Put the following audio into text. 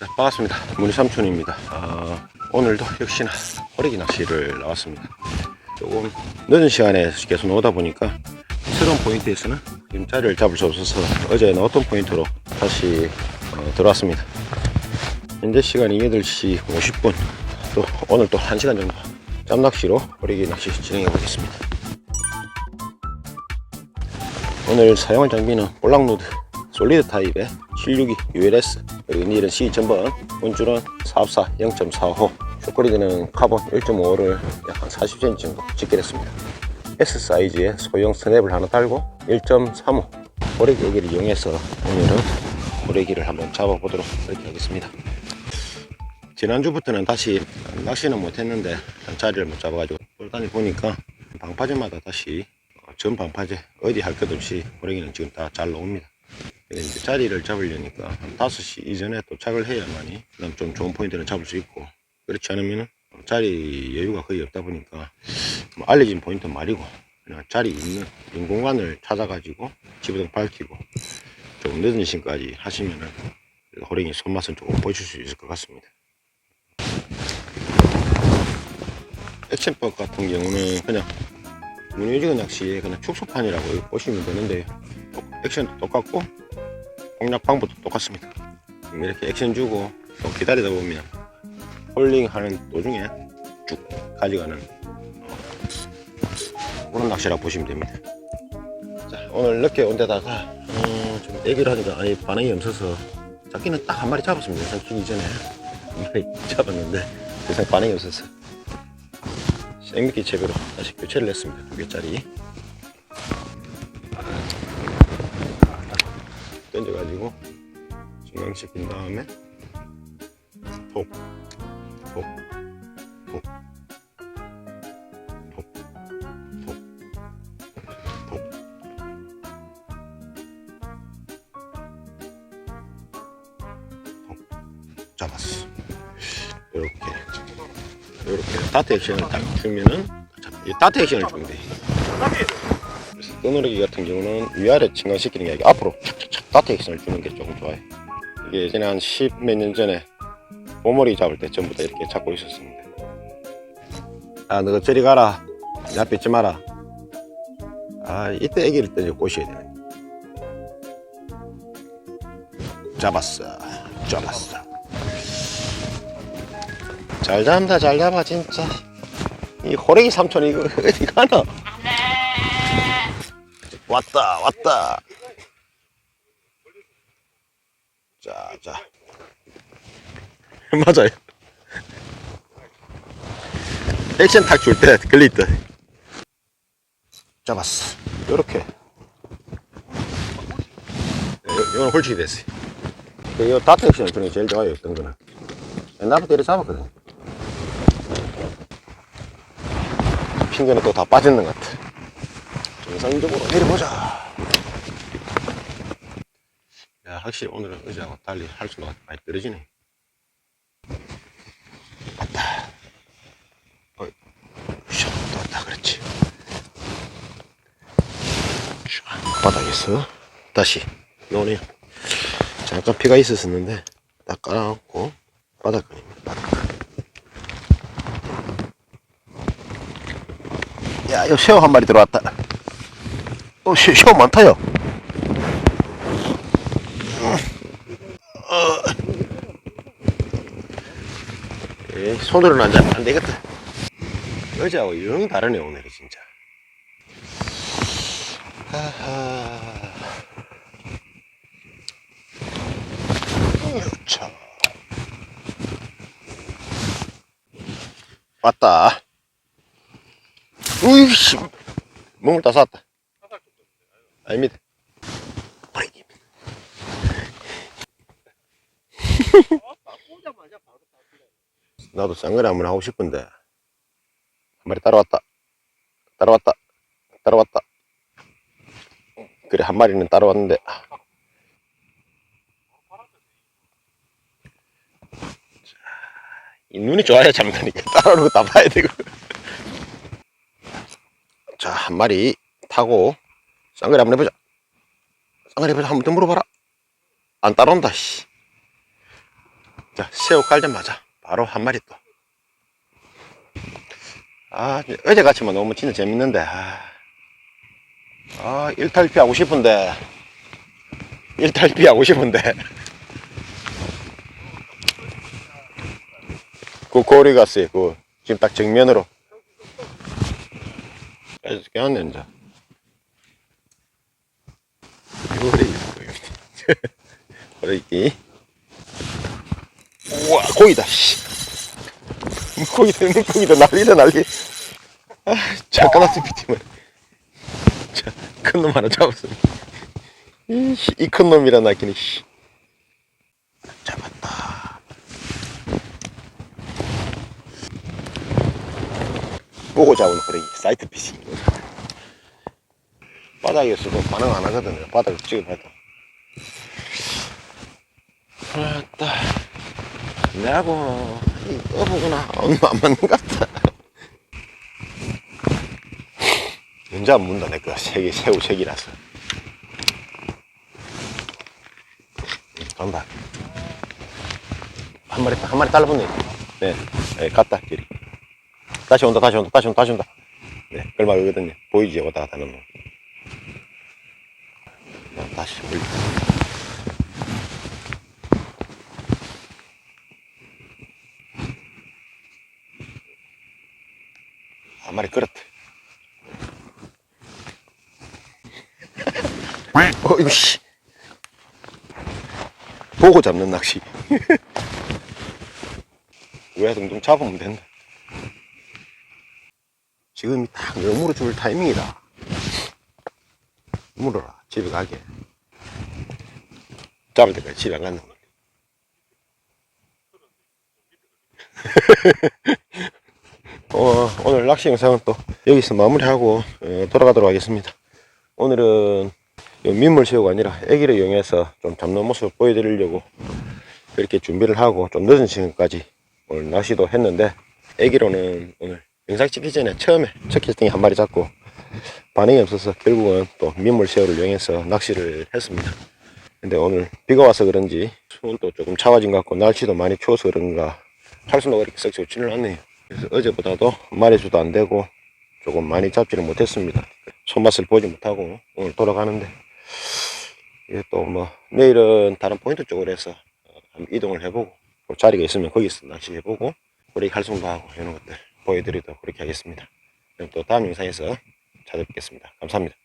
네, 반갑습니다. 문희삼촌입니다. 아, 오늘도 역시나 호래기 낚시를 나왔습니다. 조금 늦은 시간에 계속 나오다 보니까 새로운 포인트에서는 지금 자리를 잡을 수 없어서 어제 나왔던 포인트로 다시 어, 들어왔습니다. 현재 시간이 8시 50분. 또 오늘 또 1시간 정도 짬낚시로 호래기 낚시 진행해 보겠습니다. 오늘 사용할 장비는 볼락로드 솔리드 타입의 762 ULS 그리고 닐은 C2000번 본줄은 454 0.45 쇼크리드는 카본 1.5를 약 한 40cm 정도 직결했습니다. S 사이즈의 소형 스냅을 하나 달고 1.35 호래기 여기를 이용해서 오늘은 호래기를 한번 잡아보도록 그렇게 하겠습니다. 지난주부터는 다시 낚시는 못했는데 자리를 못 잡아가지고 돌다니 보니까 방파제마다 다시 어, 전 방파제 어디 할 것 없이 호랭이는 지금 다 잘 나옵니다. 이제 자리를 잡으려니까 한 5시 이전에 도착을 해야만이 그다음 좀 좋은 포인트를 잡을 수 있고 그렇지 않으면 자리 여유가 거의 없다 보니까 뭐 알려진 포인트 말이고 그냥 자리 있는 빈 공간을 찾아가지고 지붕 밝히고 좀 늦은 시간까지 하시면은 호랭이 손맛은 조금 보실 수 있을 것 같습니다. 액션법 같은 경우는 그냥 문효지근 낚시의 그냥 축소판이라고 보시면 되는데 똑- 액션도 똑같고 공략 방법도 똑같습니다. 지금 이렇게 액션 주고 또 기다리다 보면 홀링 하는 도중에 쭉 가져가는 어, 그런 낚시라고 보시면 됩니다. 자 오늘 늦게 온 데다가 어, 좀 얘기를 하니까 아예 반응이 없어서 잡기는 딱 한 마리 잡았습니다. 영상 키기 전에 한 마리 잡았는데 그 이상 반응이 없어서 생미끼 채비로 다시 교체를 했습니다. 두 개짜리. 가지고 중앙시킨 다음에 톡, 톡, 톡, 톡, 톡, 톡. 톡. 잡았어. 이렇게. 이렇게 다트 액션을 딱 주면은 자, 이 다트 액션을 주면 돼. 떠누르기 같은 경우는 위아래 증강시키는 게 아니라 앞으로 착착 액션을 주는 게 조금 좋아요. 이게 예전에 한 10 몇 년 전에 보머리 잡을 때 전부 다 이렇게 잡고 있었습니다. 아, 너 저리 가라. 앞에 있지 마라. 아, 이때 애기를 때 꼬셔야 되네. 잡았어. 잡았어. 잘 잡는다 잘 잡아 진짜 이 호랭이 삼촌 이거 어디 가나 왔다 왔다 자 자. 맞아요. 액션 탁 줄때 걸리있다 잡았어. 요렇게. 이건 홀쭉이 됐어요. 이거 다트 액션을 주는 게 제일 좋아요 어떤 거는. 옛날부터 이렇게 잡았거든. 핑계는 또 다 빠지는 것 같아. 정상적으로 내려보자. 야, 확실히 오늘은 의자하고 달리 할 수가 많이 떨어지네. 왔다. 어, 샤, 또 왔다, 그렇지. 샤, 바닥에서 다시 노네요. 잠깐 피가 있었었는데 딱 깔아놓고 바닥끈입니다, 바닥끈. 야, 이거 새우 한 마리 들어왔다. 어, 새, 새우 많다요. 어. 에 손으로는 안, 잡- 안 되겠다. 어제하고 영 다르네, 오늘이 진짜. 하하. 자. 왔다. 우이씨 몸을 다 쐈다 아닙니다 브레이크 나도 쌍거리 한번 하고 싶은데 한 마리 따라왔다 따라왔다 따라왔다 그래 한 마리는 따라왔는데 이 눈이 좋아야 잡는다니까 따라오는 거 다 봐야 되고 자, 한 마리 타고 쌍거리 한번 해보자. 쌍거리 해보자. 한 번 더 물어봐라. 안 따라온다, 씨. 자, 새우 깔자마자 바로 한 마리 또. 아, 어제 같이 만 너무 진짜 재밌는데. 아, 아 일탈피 하고 싶은데. 일탈피 하고 싶은데. 그 고리 갔어요. 그 지금 딱 정면으로. 그래서 깨웠네 이제. 요리 그러기. 우와 고기다. 씨. 물고기다 물고기다 난리다 난리. 아 잠깐 왔어 비팀을. 자큰 놈 하나 잡았습니다. 이 큰 놈이라 나기는 씨. 잡았다. 보고 잡은 그러기 사이트 피싱. 바닥에서도 반응 안 하거든요. 바닥을 찍어봐도. 아따. 내하고, 이 어부구나. 얼마 안 맞는 것 같다. 언제 안 문다, 내 거. 색이, 새우 색이라서. 응, 간다. 한 마리, 한 마리 달라붙네. 네, 네, 갔다, 길이. 다시 온다, 다시 온다, 다시 온다, 다시 온다. 네, 끌막이거든요. 보이지, 왔다 갔다 하는 거. 어, 다시 올려. 한 마리 끌었다. 어, 이거, 씨. 보고 잡는 낚시. 외야등등 잡으면 된다. 지금이 딱 너무로 줄 타이밍이다. 물어라, 집에 가게. 잡을 때까지 집에 안 가는 거. 어, 오늘 낚시 영상은 또 여기서 마무리하고 어, 돌아가도록 하겠습니다. 오늘은 요 민물 새우가 아니라 애기를 이용해서 좀 잡는 모습을 보여드리려고 이렇게 준비를 하고 좀 늦은 시간까지 오늘 낚시도 했는데 애기로는 오늘 영상 찍기 전에 처음에 첫 캐스팅 한 마리 잡고 반응이 없어서 결국은 또 민물 새우를 이용해서 낚시를 했습니다. 근데 오늘 비가 와서 그런지 수온도 조금 차가진 것 같고 날씨도 많이 추워서 그런가 팔순도가 이렇게 썩 좋지는 않네요. 그래서 어제보다도 마리수도 안 되고 조금 많이 잡지를 못했습니다. 손맛을 보지 못하고 오늘 돌아가는데 이게 또 뭐 내일은 다른 포인트 쪽으로 해서 어, 한번 이동을 해보고 또 자리가 있으면 거기서 낚시해보고 우리 활성도 하고 이런 것들 보여드리도록 그렇게 하겠습니다. 그럼 또 다음 영상에서 찾아뵙겠습니다. 감사합니다.